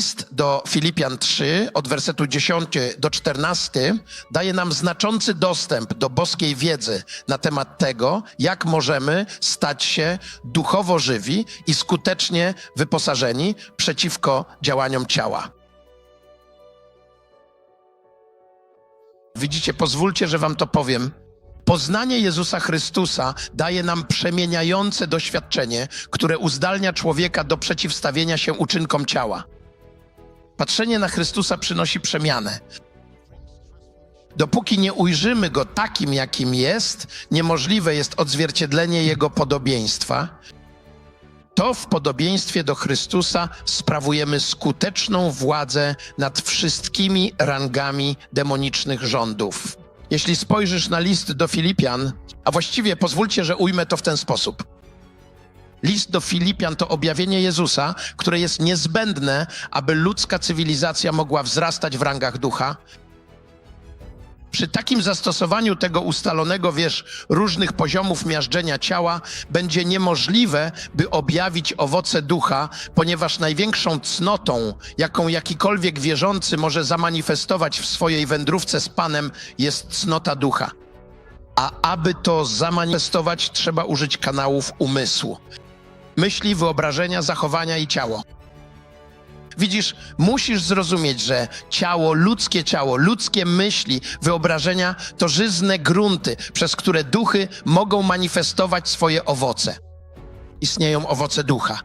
List do Filipian 3 od wersetu 10 do 14 daje nam znaczący dostęp do boskiej wiedzy na temat tego, jak możemy stać się duchowo żywi i skutecznie wyposażeni przeciwko działaniom ciała. Widzicie, pozwólcie, że wam to powiem. Poznanie Jezusa Chrystusa daje nam przemieniające doświadczenie, które uzdalnia człowieka do przeciwstawienia się uczynkom ciała. Patrzenie na Chrystusa przynosi przemianę. Dopóki nie ujrzymy go takim, jakim jest, niemożliwe jest odzwierciedlenie jego podobieństwa. To w podobieństwie do Chrystusa sprawujemy skuteczną władzę nad wszystkimi rangami demonicznych rządów. Jeśli spojrzysz na list do Filipian, a właściwie pozwólcie, że ujmę to w ten sposób. List do Filipian to objawienie Jezusa, które jest niezbędne, aby ludzka cywilizacja mogła wzrastać w rangach ducha. Przy takim zastosowaniu tego ustalonego, wiesz, różnych poziomów miażdżenia ciała, będzie niemożliwe, by objawić owoce ducha, ponieważ największą cnotą, jaką jakikolwiek wierzący może zamanifestować w swojej wędrówce z Panem, jest cnota ducha. A aby to zamanifestować, trzeba użyć kanałów umysłu myśli, wyobrażenia, zachowania i ciało. Widzisz, musisz zrozumieć, że ciało, ludzkie ciało, ludzkie myśli, wyobrażenia to żyzne grunty, przez które duchy mogą manifestować swoje owoce. Istnieją owoce ducha.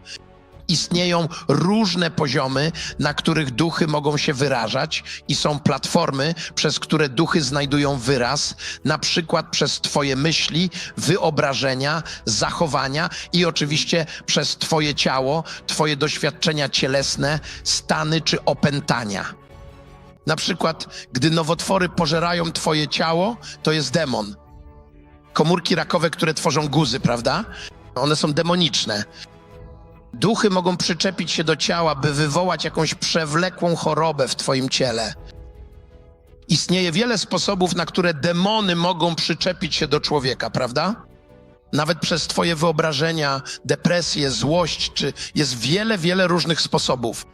Istnieją różne poziomy, na których duchy mogą się wyrażać, i są platformy, przez które duchy znajdują wyraz, na przykład przez Twoje myśli, wyobrażenia, zachowania i oczywiście przez Twoje ciało, Twoje doświadczenia cielesne, stany czy opętania. Na przykład, gdy nowotwory pożerają Twoje ciało, to jest demon. Komórki rakowe, które tworzą guzy, prawda? One są demoniczne. Duchy mogą przyczepić się do ciała, by wywołać jakąś przewlekłą chorobę w Twoim ciele. Istnieje wiele sposobów, na które demony mogą przyczepić się do człowieka, prawda? Nawet przez Twoje wyobrażenia, depresję, złość, czy jest wiele, wiele różnych sposobów.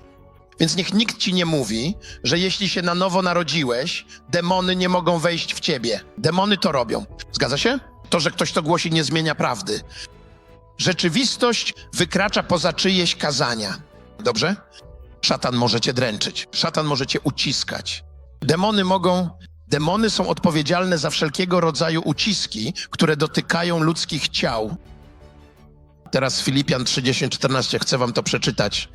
Więc niech nikt ci nie mówi, że jeśli się na nowo narodziłeś, demony nie mogą wejść w ciebie. Demony to robią. Zgadza się? To, że ktoś to głosi, nie zmienia prawdy. Rzeczywistość wykracza poza czyjeś kazania. Dobrze? Szatan może cię dręczyć, szatan może cię uciskać. Demony mogą. Demony są odpowiedzialne za wszelkiego rodzaju uciski, które dotykają ludzkich ciał. Teraz Filipian 30:14 chcę wam to przeczytać.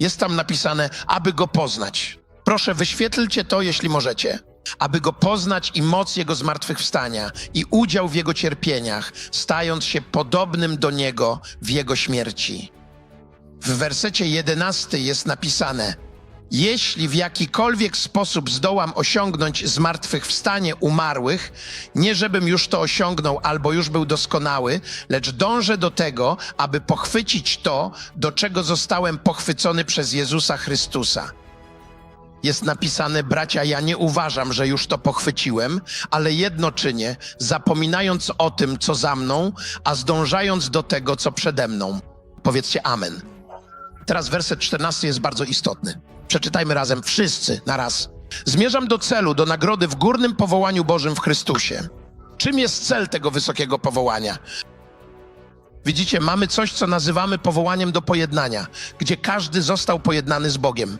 Jest tam napisane, aby go poznać. Proszę, wyświetlcie to, jeśli możecie. Aby go poznać i moc jego zmartwychwstania, i udział w jego cierpieniach, stając się podobnym do niego w jego śmierci. W wersecie 11 jest napisane: Jeśli w jakikolwiek sposób zdołam osiągnąć zmartwychwstanie umarłych, nie żebym już to osiągnął albo już był doskonały, lecz dążę do tego, aby pochwycić to, do czego zostałem pochwycony przez Jezusa Chrystusa jest napisane: Bracia, ja nie uważam, że już to pochwyciłem, ale jedno czynię, zapominając o tym, co za mną, a zdążając do tego, co przede mną. Powiedzcie Amen. Teraz werset 14 jest bardzo istotny. Przeczytajmy razem wszyscy na raz. Zmierzam do celu, do nagrody w górnym powołaniu Bożym w Chrystusie. Czym jest cel tego wysokiego powołania? Widzicie, mamy coś, co nazywamy powołaniem do pojednania, gdzie każdy został pojednany z Bogiem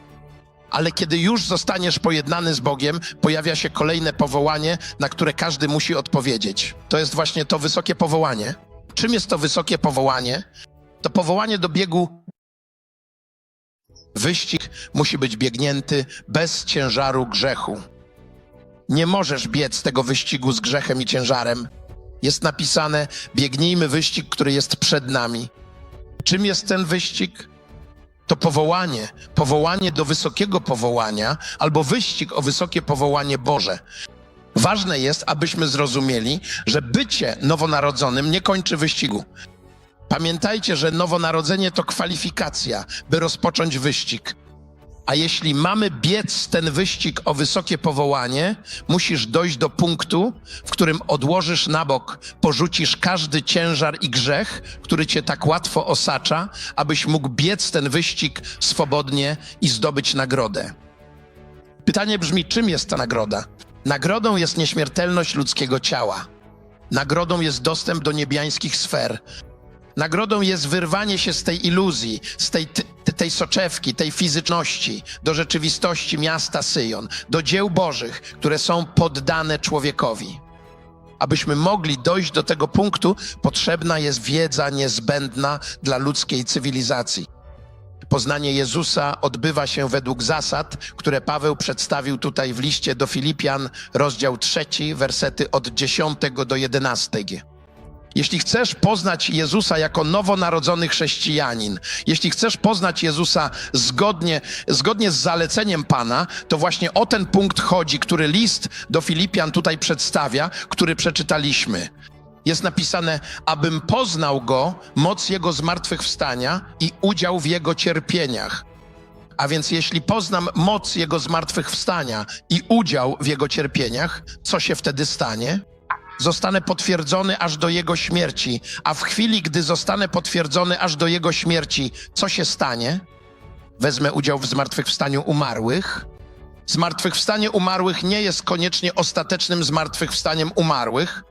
ale kiedy już zostaniesz pojednany z Bogiem, pojawia się kolejne powołanie, na które każdy musi odpowiedzieć. To jest właśnie to wysokie powołanie. Czym jest to wysokie powołanie? To powołanie do biegu. Wyścig musi być biegnięty bez ciężaru grzechu. Nie możesz biec tego wyścigu z grzechem i ciężarem. Jest napisane: biegnijmy wyścig, który jest przed nami. Czym jest ten wyścig? To powołanie, powołanie do wysokiego powołania albo wyścig o wysokie powołanie Boże. Ważne jest, abyśmy zrozumieli, że bycie nowonarodzonym nie kończy wyścigu. Pamiętajcie, że nowonarodzenie to kwalifikacja, by rozpocząć wyścig. A jeśli mamy biec ten wyścig o wysokie powołanie, musisz dojść do punktu, w którym odłożysz na bok, porzucisz każdy ciężar i grzech, który cię tak łatwo osacza, abyś mógł biec ten wyścig swobodnie i zdobyć nagrodę. Pytanie brzmi, czym jest ta nagroda? Nagrodą jest nieśmiertelność ludzkiego ciała. Nagrodą jest dostęp do niebiańskich sfer. Nagrodą jest wyrwanie się z tej iluzji, z tej, tej soczewki, tej fizyczności, do rzeczywistości miasta Syjon, do dzieł Bożych, które są poddane człowiekowi. Abyśmy mogli dojść do tego punktu, potrzebna jest wiedza niezbędna dla ludzkiej cywilizacji. Poznanie Jezusa odbywa się według zasad, które Paweł przedstawił tutaj w liście do Filipian, rozdział 3, wersety od 10 do 11. Jeśli chcesz poznać Jezusa jako nowonarodzony chrześcijanin, jeśli chcesz poznać Jezusa zgodnie, zgodnie z zaleceniem Pana, to właśnie o ten punkt chodzi, który list do Filipian tutaj przedstawia, który przeczytaliśmy. Jest napisane, abym poznał Go, moc Jego zmartwychwstania i udział w Jego cierpieniach. A więc jeśli poznam moc Jego zmartwychwstania i udział w Jego cierpieniach, co się wtedy stanie? Zostanę potwierdzony aż do Jego śmierci. A w chwili, gdy zostanę potwierdzony aż do Jego śmierci, co się stanie? Wezmę udział w zmartwychwstaniu umarłych. Zmartwychwstanie umarłych nie jest koniecznie ostatecznym zmartwychwstaniem umarłych.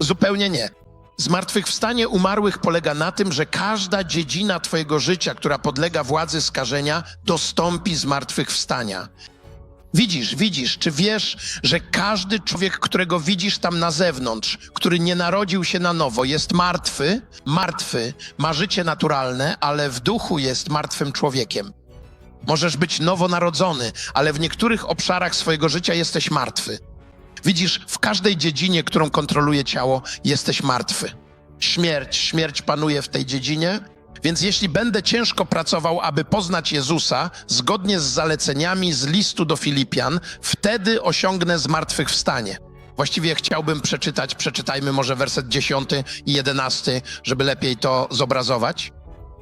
Zupełnie nie. Zmartwychwstanie umarłych polega na tym, że każda dziedzina Twojego życia, która podlega władzy skażenia, dostąpi zmartwychwstania. Widzisz, widzisz, czy wiesz, że każdy człowiek, którego widzisz tam na zewnątrz, który nie narodził się na nowo, jest martwy, martwy, ma życie naturalne, ale w duchu jest martwym człowiekiem. Możesz być nowonarodzony, ale w niektórych obszarach swojego życia jesteś martwy. Widzisz, w każdej dziedzinie, którą kontroluje ciało, jesteś martwy. Śmierć, śmierć panuje w tej dziedzinie, więc jeśli będę ciężko pracował, aby poznać Jezusa, zgodnie z zaleceniami z listu do Filipian, wtedy osiągnę zmartwychwstanie. Właściwie chciałbym przeczytać, przeczytajmy może werset 10 i 11, żeby lepiej to zobrazować.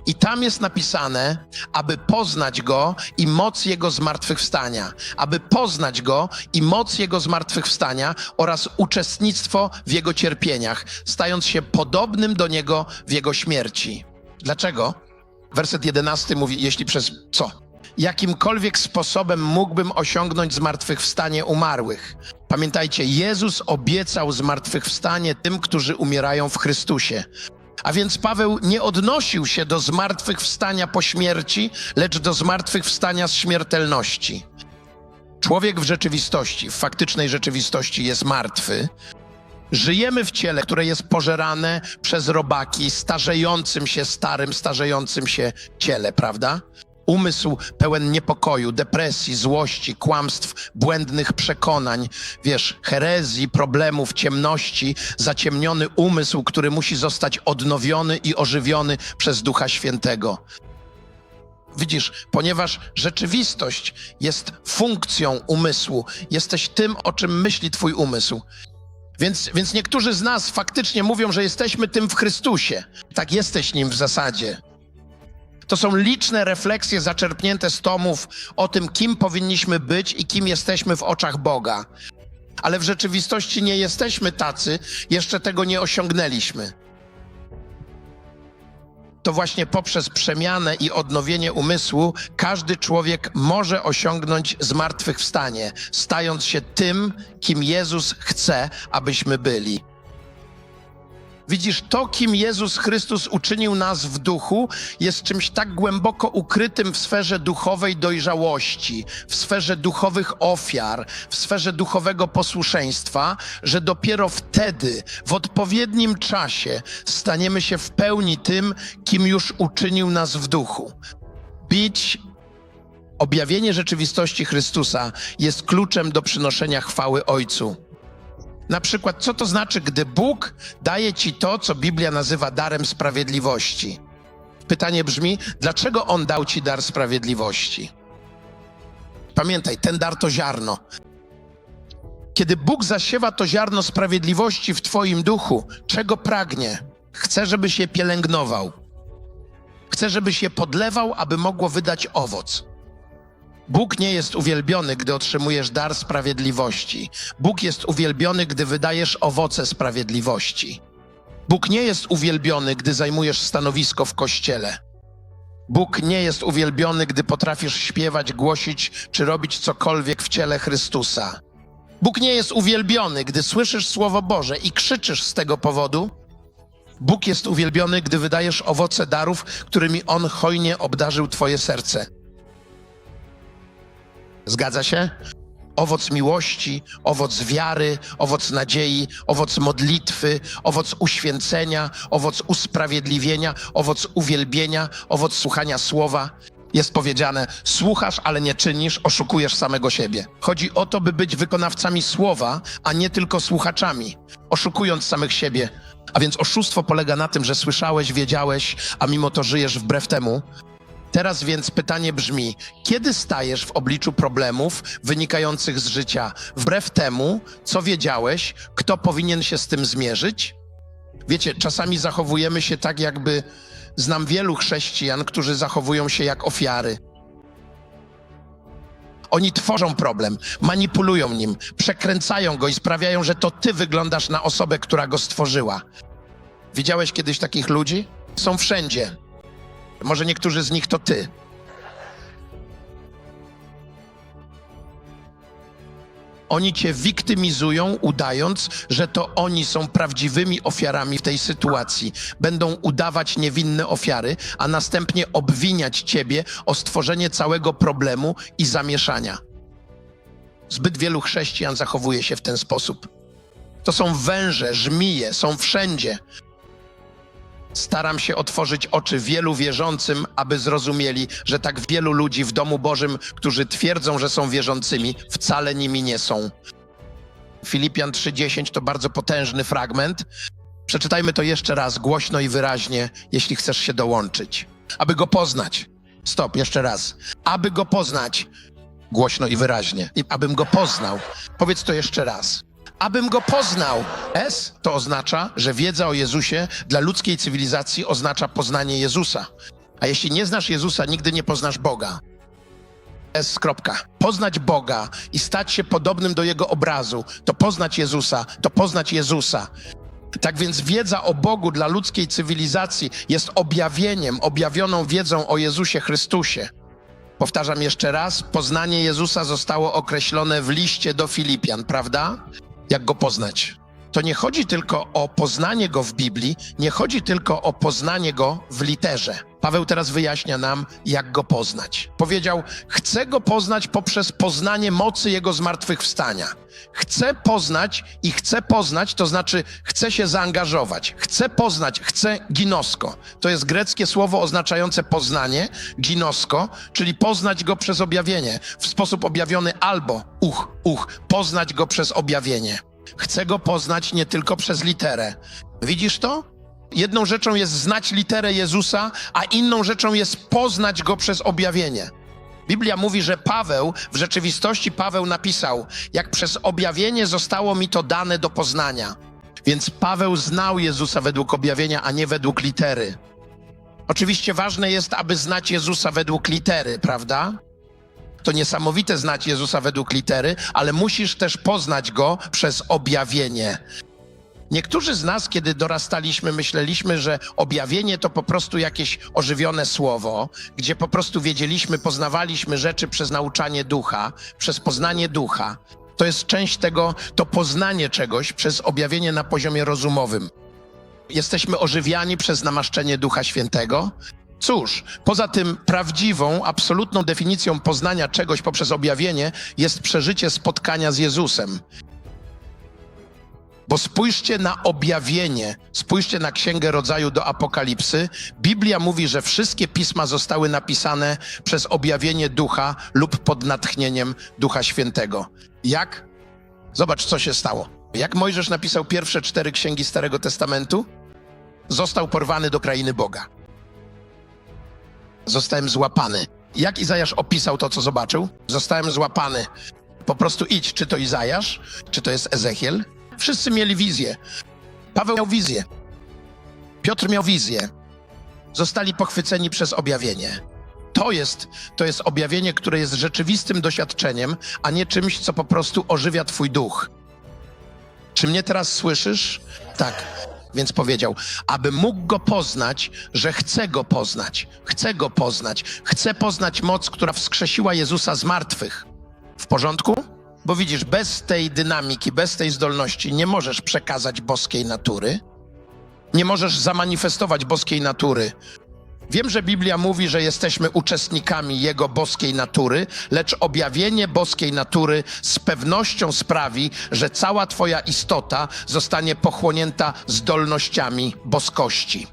I tam jest napisane, aby poznać Go i moc Jego zmartwychwstania, aby poznać Go i moc Jego zmartwychwstania oraz uczestnictwo w Jego cierpieniach, stając się podobnym do Niego w Jego śmierci. Dlaczego? Werset 11 mówi, jeśli przez co? Jakimkolwiek sposobem mógłbym osiągnąć zmartwychwstanie umarłych. Pamiętajcie, Jezus obiecał zmartwychwstanie tym, którzy umierają w Chrystusie. A więc Paweł nie odnosił się do zmartwychwstania po śmierci, lecz do zmartwychwstania z śmiertelności. Człowiek w rzeczywistości, w faktycznej rzeczywistości jest martwy. Żyjemy w ciele, które jest pożerane przez robaki, starzejącym się, starym, starzejącym się ciele, prawda? Umysł pełen niepokoju, depresji, złości, kłamstw, błędnych przekonań, wiesz, herezji, problemów, ciemności, zaciemniony umysł, który musi zostać odnowiony i ożywiony przez Ducha Świętego. Widzisz, ponieważ rzeczywistość jest funkcją umysłu, jesteś tym, o czym myśli Twój umysł. Więc, więc niektórzy z nas faktycznie mówią, że jesteśmy tym w Chrystusie. Tak jesteś nim w zasadzie. To są liczne refleksje zaczerpnięte z tomów o tym, kim powinniśmy być i kim jesteśmy w oczach Boga. Ale w rzeczywistości nie jesteśmy tacy, jeszcze tego nie osiągnęliśmy. To właśnie poprzez przemianę i odnowienie umysłu każdy człowiek może osiągnąć zmartwychwstanie, stając się tym, kim Jezus chce, abyśmy byli. Widzisz, to, kim Jezus Chrystus uczynił nas w duchu, jest czymś tak głęboko ukrytym w sferze duchowej dojrzałości, w sferze duchowych ofiar, w sferze duchowego posłuszeństwa, że dopiero wtedy, w odpowiednim czasie, staniemy się w pełni tym, kim już uczynił nas w duchu. Bić objawienie rzeczywistości Chrystusa jest kluczem do przynoszenia chwały Ojcu. Na przykład, co to znaczy, gdy Bóg daje ci to, co Biblia nazywa darem sprawiedliwości? Pytanie brzmi, dlaczego On dał ci dar sprawiedliwości? Pamiętaj, ten dar to ziarno. Kiedy Bóg zasiewa to ziarno sprawiedliwości w Twoim duchu, czego pragnie? Chce, żebyś je pielęgnował. Chce, żebyś je podlewał, aby mogło wydać owoc. Bóg nie jest uwielbiony, gdy otrzymujesz dar sprawiedliwości. Bóg jest uwielbiony, gdy wydajesz owoce sprawiedliwości. Bóg nie jest uwielbiony, gdy zajmujesz stanowisko w kościele. Bóg nie jest uwielbiony, gdy potrafisz śpiewać, głosić czy robić cokolwiek w ciele Chrystusa. Bóg nie jest uwielbiony, gdy słyszysz Słowo Boże i krzyczysz z tego powodu. Bóg jest uwielbiony, gdy wydajesz owoce darów, którymi On hojnie obdarzył Twoje serce. Zgadza się? Owoc miłości, owoc wiary, owoc nadziei, owoc modlitwy, owoc uświęcenia, owoc usprawiedliwienia, owoc uwielbienia, owoc słuchania słowa. Jest powiedziane: słuchasz, ale nie czynisz, oszukujesz samego siebie. Chodzi o to, by być wykonawcami słowa, a nie tylko słuchaczami, oszukując samych siebie. A więc oszustwo polega na tym, że słyszałeś, wiedziałeś, a mimo to żyjesz wbrew temu, Teraz więc pytanie brzmi: kiedy stajesz w obliczu problemów wynikających z życia, wbrew temu, co wiedziałeś, kto powinien się z tym zmierzyć? Wiecie, czasami zachowujemy się tak, jakby znam wielu chrześcijan, którzy zachowują się jak ofiary. Oni tworzą problem, manipulują nim, przekręcają go i sprawiają, że to ty wyglądasz na osobę, która go stworzyła. Widziałeś kiedyś takich ludzi? Są wszędzie. Może niektórzy z nich to ty. Oni cię wiktymizują, udając, że to oni są prawdziwymi ofiarami w tej sytuacji. Będą udawać niewinne ofiary, a następnie obwiniać ciebie o stworzenie całego problemu i zamieszania. Zbyt wielu chrześcijan zachowuje się w ten sposób. To są węże, żmije, są wszędzie. Staram się otworzyć oczy wielu wierzącym, aby zrozumieli, że tak wielu ludzi w domu Bożym, którzy twierdzą, że są wierzącymi, wcale nimi nie są. Filipian 3:10 to bardzo potężny fragment. Przeczytajmy to jeszcze raz głośno i wyraźnie, jeśli chcesz się dołączyć. Aby go poznać. Stop, jeszcze raz. Aby go poznać głośno i wyraźnie. I abym go poznał. Powiedz to jeszcze raz abym go poznał. S to oznacza, że wiedza o Jezusie dla ludzkiej cywilizacji oznacza poznanie Jezusa. A jeśli nie znasz Jezusa, nigdy nie poznasz Boga. S. Kropka. Poznać Boga i stać się podobnym do Jego obrazu, to poznać Jezusa, to poznać Jezusa. Tak więc wiedza o Bogu dla ludzkiej cywilizacji jest objawieniem, objawioną wiedzą o Jezusie Chrystusie. Powtarzam jeszcze raz, poznanie Jezusa zostało określone w liście do Filipian, prawda? Jak go poznać. To nie chodzi tylko o poznanie go w Biblii, nie chodzi tylko o poznanie go w literze. Paweł teraz wyjaśnia nam, jak go poznać. Powiedział: Chcę go poznać poprzez poznanie mocy jego zmartwychwstania. Chcę poznać i chcę poznać, to znaczy chcę się zaangażować. Chcę poznać, chcę ginosko. To jest greckie słowo oznaczające poznanie, ginosko, czyli poznać go przez objawienie, w sposób objawiony albo uch, uch, poznać go przez objawienie. Chcę go poznać nie tylko przez literę. Widzisz to? Jedną rzeczą jest znać literę Jezusa, a inną rzeczą jest poznać go przez objawienie. Biblia mówi, że Paweł, w rzeczywistości Paweł napisał, jak przez objawienie zostało mi to dane do poznania. Więc Paweł znał Jezusa według objawienia, a nie według litery. Oczywiście ważne jest, aby znać Jezusa według litery, prawda? To niesamowite znać Jezusa według litery, ale musisz też poznać go przez objawienie. Niektórzy z nas, kiedy dorastaliśmy, myśleliśmy, że objawienie to po prostu jakieś ożywione słowo, gdzie po prostu wiedzieliśmy, poznawaliśmy rzeczy przez nauczanie ducha, przez poznanie ducha. To jest część tego, to poznanie czegoś przez objawienie na poziomie rozumowym. Jesteśmy ożywiani przez namaszczenie Ducha Świętego. Cóż, poza tym prawdziwą, absolutną definicją poznania czegoś poprzez objawienie jest przeżycie spotkania z Jezusem. Bo spójrzcie na objawienie, spójrzcie na Księgę Rodzaju do Apokalipsy. Biblia mówi, że wszystkie pisma zostały napisane przez objawienie ducha lub pod natchnieniem Ducha Świętego. Jak? Zobacz, co się stało. Jak Mojżesz napisał pierwsze cztery księgi Starego Testamentu, został porwany do krainy Boga. Zostałem złapany. Jak Izajasz opisał to, co zobaczył? Zostałem złapany. Po prostu idź, czy to Izajasz, czy to jest Ezechiel. Wszyscy mieli wizję. Paweł miał wizję. Piotr miał wizję. Zostali pochwyceni przez objawienie. To jest, to jest objawienie, które jest rzeczywistym doświadczeniem, a nie czymś, co po prostu ożywia twój duch. Czy mnie teraz słyszysz? Tak. Więc powiedział, aby mógł go poznać, że chce go poznać, chce go poznać, chce poznać moc, która wskrzesiła Jezusa z martwych. W porządku? Bo widzisz, bez tej dynamiki, bez tej zdolności nie możesz przekazać boskiej natury, nie możesz zamanifestować boskiej natury. Wiem, że Biblia mówi, że jesteśmy uczestnikami Jego boskiej natury, lecz objawienie boskiej natury z pewnością sprawi, że cała Twoja istota zostanie pochłonięta zdolnościami boskości.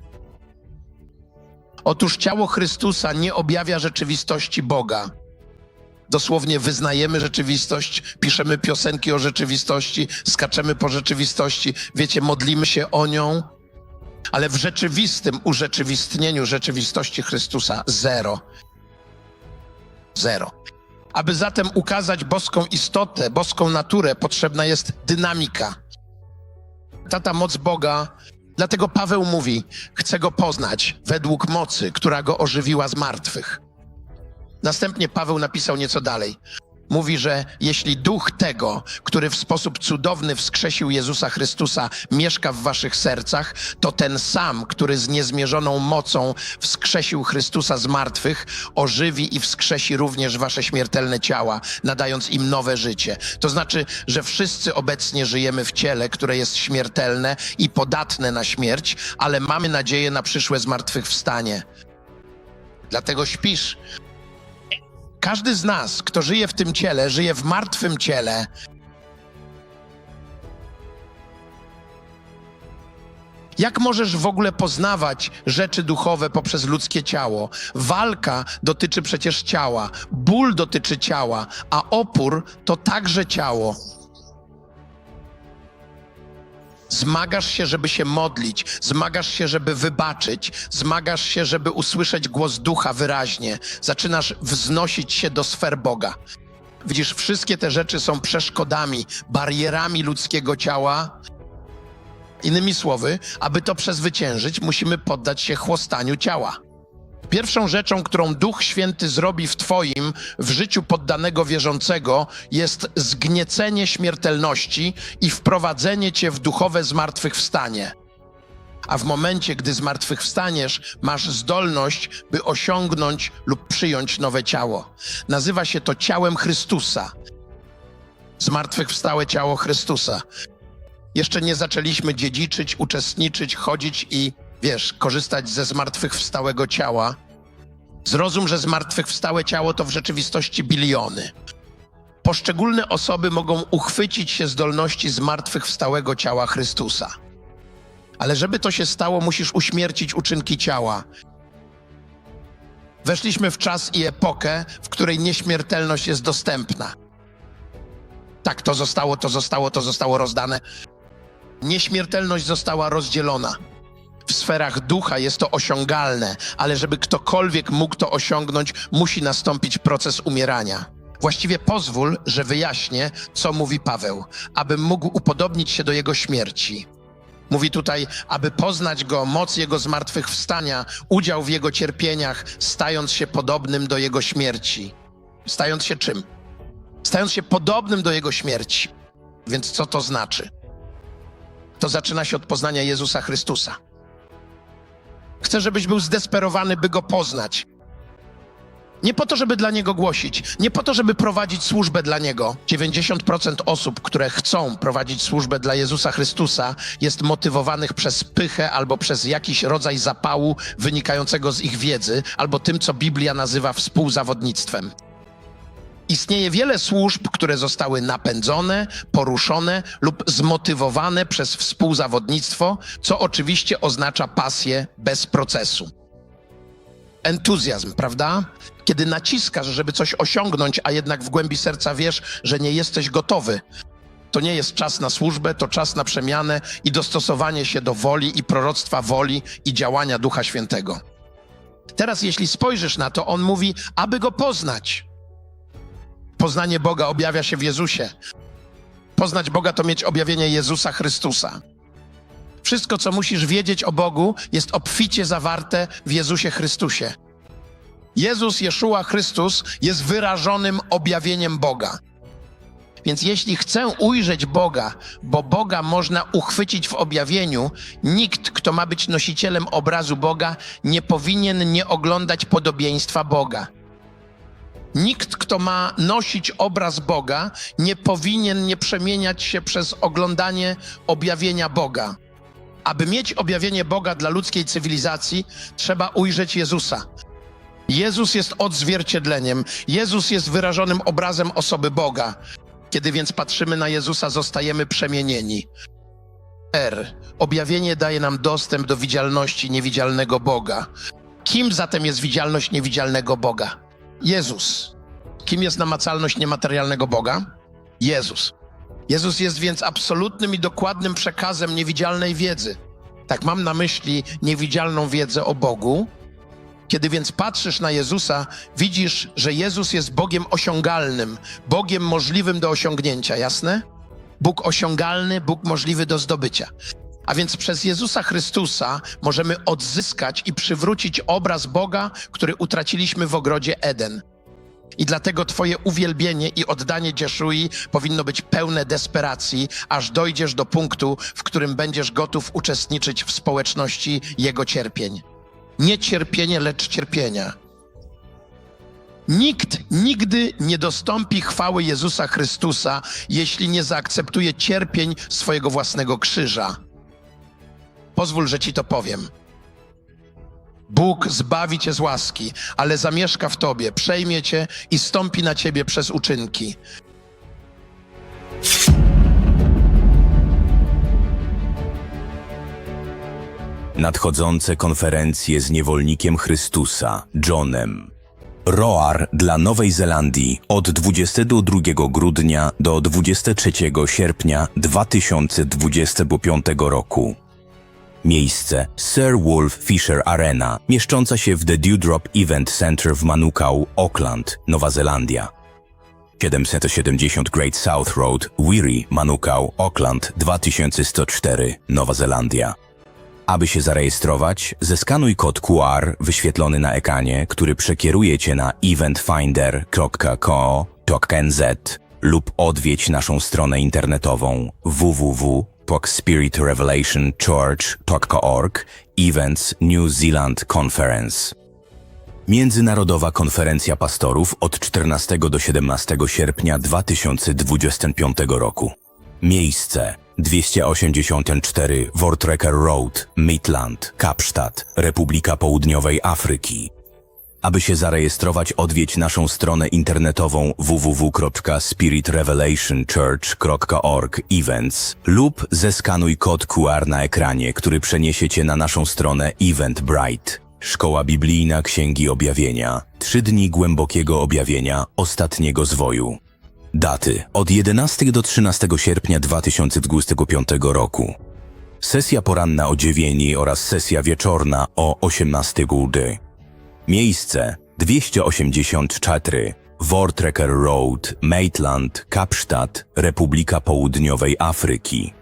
Otóż ciało Chrystusa nie objawia rzeczywistości Boga. Dosłownie wyznajemy rzeczywistość, piszemy piosenki o rzeczywistości, skaczemy po rzeczywistości, wiecie, modlimy się o nią, ale w rzeczywistym urzeczywistnieniu rzeczywistości Chrystusa zero. Zero. Aby zatem ukazać boską istotę, boską naturę, potrzebna jest dynamika. Tata moc Boga, dlatego Paweł mówi: Chcę go poznać według mocy, która go ożywiła z martwych. Następnie Paweł napisał nieco dalej. Mówi, że jeśli duch tego, który w sposób cudowny wskrzesił Jezusa Chrystusa, mieszka w waszych sercach, to ten sam, który z niezmierzoną mocą wskrzesił Chrystusa z martwych, ożywi i wskrzesi również wasze śmiertelne ciała, nadając im nowe życie. To znaczy, że wszyscy obecnie żyjemy w ciele, które jest śmiertelne i podatne na śmierć, ale mamy nadzieję na przyszłe zmartwychwstanie. Dlatego śpisz, każdy z nas, kto żyje w tym ciele, żyje w martwym ciele. Jak możesz w ogóle poznawać rzeczy duchowe poprzez ludzkie ciało? Walka dotyczy przecież ciała, ból dotyczy ciała, a opór to także ciało. Zmagasz się, żeby się modlić, zmagasz się, żeby wybaczyć, zmagasz się, żeby usłyszeć głos ducha wyraźnie. Zaczynasz wznosić się do sfer Boga. Widzisz, wszystkie te rzeczy są przeszkodami, barierami ludzkiego ciała. Innymi słowy, aby to przezwyciężyć, musimy poddać się chłostaniu ciała. Pierwszą rzeczą, którą Duch Święty zrobi w Twoim, w życiu poddanego wierzącego, jest zgniecenie śmiertelności i wprowadzenie Cię w duchowe zmartwychwstanie. A w momencie, gdy zmartwychwstaniesz, masz zdolność, by osiągnąć lub przyjąć nowe ciało. Nazywa się to ciałem Chrystusa. Zmartwychwstałe ciało Chrystusa. Jeszcze nie zaczęliśmy dziedziczyć, uczestniczyć, chodzić i wiesz, korzystać ze zmartwychwstałego ciała, zrozum, że zmartwychwstałe ciało to w rzeczywistości biliony. Poszczególne osoby mogą uchwycić się zdolności zmartwychwstałego ciała Chrystusa. Ale żeby to się stało, musisz uśmiercić uczynki ciała. Weszliśmy w czas i epokę, w której nieśmiertelność jest dostępna. Tak, to zostało, to zostało, to zostało rozdane. Nieśmiertelność została rozdzielona w sferach ducha jest to osiągalne, ale żeby ktokolwiek mógł to osiągnąć, musi nastąpić proces umierania. Właściwie pozwól, że wyjaśnię, co mówi Paweł, abym mógł upodobnić się do jego śmierci. Mówi tutaj, aby poznać go, moc jego zmartwychwstania, udział w jego cierpieniach, stając się podobnym do jego śmierci. Stając się czym? Stając się podobnym do jego śmierci. Więc co to znaczy? To zaczyna się od poznania Jezusa Chrystusa. Chcę, żebyś był zdesperowany, by go poznać. Nie po to, żeby dla niego głosić, nie po to, żeby prowadzić służbę dla niego. 90% osób, które chcą prowadzić służbę dla Jezusa Chrystusa, jest motywowanych przez pychę albo przez jakiś rodzaj zapału wynikającego z ich wiedzy, albo tym, co Biblia nazywa współzawodnictwem. Istnieje wiele służb, które zostały napędzone, poruszone lub zmotywowane przez współzawodnictwo, co oczywiście oznacza pasję bez procesu. Entuzjazm, prawda? Kiedy naciskasz, żeby coś osiągnąć, a jednak w głębi serca wiesz, że nie jesteś gotowy. To nie jest czas na służbę, to czas na przemianę i dostosowanie się do woli i proroctwa woli i działania Ducha Świętego. Teraz, jeśli spojrzysz na to, on mówi, aby go poznać. Poznanie Boga objawia się w Jezusie. Poznać Boga to mieć objawienie Jezusa Chrystusa. Wszystko, co musisz wiedzieć o Bogu, jest obficie zawarte w Jezusie Chrystusie. Jezus, Jeszua, Chrystus jest wyrażonym objawieniem Boga. Więc jeśli chcę ujrzeć Boga, bo Boga można uchwycić w objawieniu, nikt, kto ma być nosicielem obrazu Boga, nie powinien nie oglądać podobieństwa Boga. Nikt, kto ma nosić obraz Boga, nie powinien nie przemieniać się przez oglądanie objawienia Boga. Aby mieć objawienie Boga dla ludzkiej cywilizacji, trzeba ujrzeć Jezusa. Jezus jest odzwierciedleniem, Jezus jest wyrażonym obrazem osoby Boga. Kiedy więc patrzymy na Jezusa, zostajemy przemienieni. R. Objawienie daje nam dostęp do widzialności niewidzialnego Boga. Kim zatem jest widzialność niewidzialnego Boga? Jezus. Kim jest namacalność niematerialnego Boga? Jezus. Jezus jest więc absolutnym i dokładnym przekazem niewidzialnej wiedzy. Tak mam na myśli niewidzialną wiedzę o Bogu. Kiedy więc patrzysz na Jezusa, widzisz, że Jezus jest Bogiem osiągalnym, Bogiem możliwym do osiągnięcia, jasne? Bóg osiągalny, Bóg możliwy do zdobycia. A więc przez Jezusa Chrystusa możemy odzyskać i przywrócić obraz Boga, który utraciliśmy w ogrodzie Eden. I dlatego Twoje uwielbienie i oddanie Dzieszui powinno być pełne desperacji, aż dojdziesz do punktu, w którym będziesz gotów uczestniczyć w społeczności Jego cierpień. Nie cierpienie, lecz cierpienia. Nikt nigdy nie dostąpi chwały Jezusa Chrystusa, jeśli nie zaakceptuje cierpień swojego własnego krzyża. Pozwól, że ci to powiem. Bóg zbawi cię z łaski, ale zamieszka w tobie, przejmie cię i stąpi na ciebie przez uczynki. Nadchodzące konferencje z niewolnikiem Chrystusa, Johnem. Roar dla Nowej Zelandii od 22 grudnia do 23 sierpnia 2025 roku. Miejsce Sir Wolf Fisher Arena, mieszcząca się w The Dewdrop Event Center w Manukau, Auckland, Nowa Zelandia. 770 Great South Road, Wiri, Manukau, Auckland, 2104, Nowa Zelandia. Aby się zarejestrować, zeskanuj kod QR wyświetlony na ekranie, który przekieruje Cię na eventfinder.co.nz lub odwiedź naszą stronę internetową www.spiritrevelationchurch.org Events New Zealand Conference. Międzynarodowa Konferencja Pastorów od 14 do 17 sierpnia 2025 roku. Miejsce 284 Wortrekker Road, Midland, Kapstadt, Republika Południowej Afryki. Aby się zarejestrować, odwiedź naszą stronę internetową www.spiritrevelationchurch.org events lub zeskanuj kod QR na ekranie, który przeniesie Cię na naszą stronę Eventbrite. Szkoła Biblijna Księgi Objawienia. Trzy dni głębokiego objawienia ostatniego zwoju. Daty od 11 do 13 sierpnia 2025 roku. Sesja poranna o 9 oraz sesja wieczorna o 18 góry. Miejsce 284 Wortrekker Road, Maitland, Kapstadt, Republika Południowej Afryki.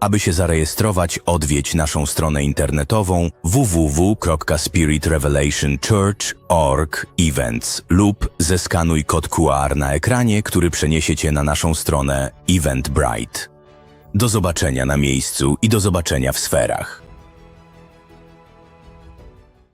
Aby się zarejestrować, odwiedź naszą stronę internetową www.spiritrevelationchurch.org events lub zeskanuj kod QR na ekranie, który przeniesie Cię na naszą stronę Eventbrite. Do zobaczenia na miejscu i do zobaczenia w sferach.